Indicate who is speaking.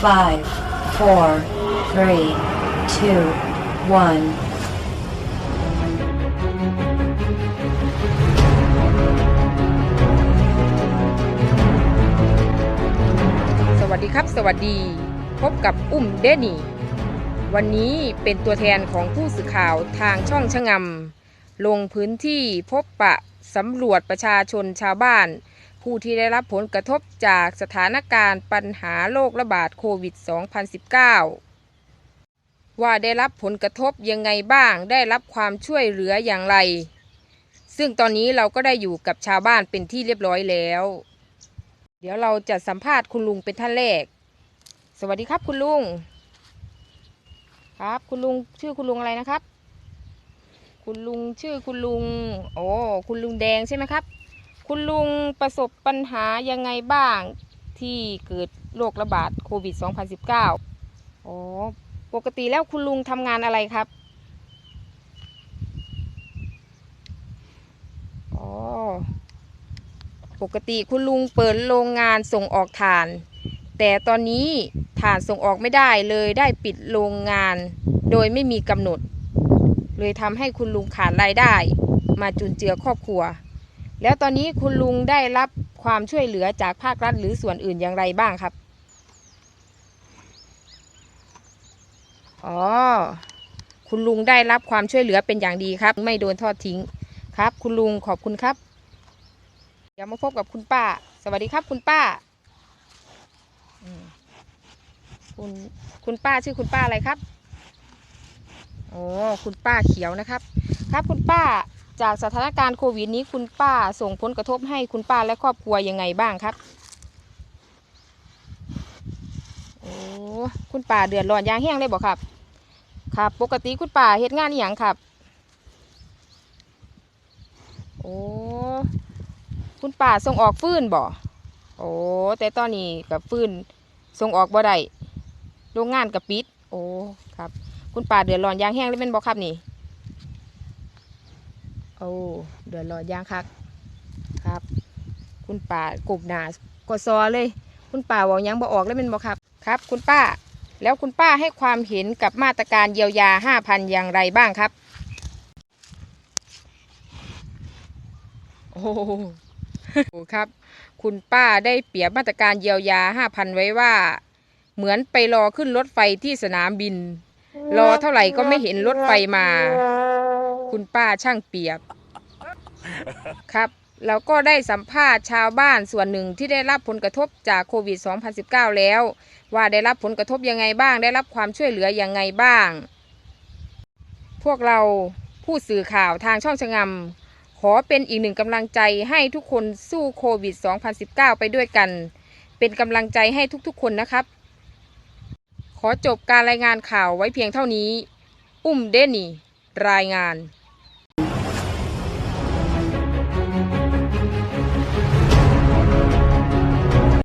Speaker 1: five, four, three, two, one.
Speaker 2: สวัสดีครับ สวัสดี พบกับอุ้มเดนี่ วันนี้เป็นตัวแทนของผู้สื่อข่าวทางช่องชะงำลงพื้นที่พบปะสำรวจประชาชนชาวบ้าน ผู้ที่ได้รับผลกระทบจากสถานการณ์ปัญหาโรคระบาดโควิด 2019 ว่าได้รับผลกระทบยังไงบ้าง ได้รับความช่วยเหลืออย่างไร ซึ่งตอนนี้เราก็ได้อยู่กับชาวบ้านเป็นที่เรียบร้อยแล้ว เดี๋ยวเราจะสัมภาษณ์คุณลุงเป็นท่านแรก สวัสดีครับคุณลุง ครับคุณลุงชื่อคุณลุงอะไรนะครับ คุณลุงชื่อคุณลุง โอ้ คุณลุงแดงใช่ไหมครับ คุณลุงประสบปัญหายังไงบ้างที่เกิดโรคระบาดโควิด 2019อ๋อปกติแล้วคุณลุงทำงานอะไรครับอ๋อปกติคุณลุงเปิดโรงงานส่งออกถ่าน แต่ตอนนี้ถ่านส่งออกไม่ได้เลยได้ปิดโรงงาน โดยไม่มีกำหนด เลยทำให้คุณลุงขาดรายได้ มาจุนเจือครอบครัว แล้วตอนนี้คุณลุงได้รับความช่วยเหลือจากภาครัฐหรือส่วนอื่นอย่างไรบ้างครับ อ๋อ คุณลุงได้รับความช่วยเหลือเป็นอย่างดีครับ ไม่โดนทอดทิ้งครับ คุณลุงขอบคุณครับ เดี๋ยวมาพบกับคุณป้า สวัสดีครับคุณป้า คุณคุณป้าชื่อคุณป้าอะไรครับ โอ้ คุณป้าเขียวนะครับ ครับคุณป้า จากสถานการณ์โควิดนี้คุณป้าส่งผลกระทบให้คุณป้าและครอบครัวยังไงบ้างครับ โอ้คุณป้าเดือดร้อนยางแห้งเลยบอกครับ ครับ ปกติคุณป้าเฮ็ดงานอหย่างครับ โอ้คุณป่าส่งออกฟื้นบ่โอ้แต่ตอนนี้กับฟื้นส่งออกบ่ได้โรงงานกับปิด โอ้ครับ คุณป่าเดือดร้อนยางแห้งเลยเป็นบ่ครับนี่ โอ้เดือดร้อนยางคักครับ คุณป่ากบหนากดซอเลย คุณป่าบอกยังบ่ออกเลยเป็นบ่ครับครับ คุณป้า แล้วคุณป้าให้ความเห็นกับมาตรการเยียวยาห้าพันอย่างไรบ้างครับโอ้โอ้ครับ คุณป้าได้เปรียบมาตรการเยียวยาห้าพันไว้ว่า เหมือนไปรอขึ้นรถไฟที่สนามบิน รอเท่าไหร่ก็ไม่เห็นรถไฟมา คุณป้าช่างเปียบครับแล้วก็ได้สัมภาษณ์ชาวบ้านส่วนหนึ่งที่ได้รับผลกระทบจากโควิด 2019 แล้ว ว่าได้รับผลกระทบยังไงบ้าง ได้รับความช่วยเหลือยังไงบ้าง พวกเราผู้สื่อข่าวทางช่องชะงำขอเป็นอีกหนึ่งกำลังใจให้ทุกคนสู้โควิด 2019 ไปด้วยกัน เป็นกำลังใจให้ทุกๆ คนนะครับ ขอจบการรายงานข่าวไว้เพียงเท่านี้ อุ้มเดนี่ รายงาน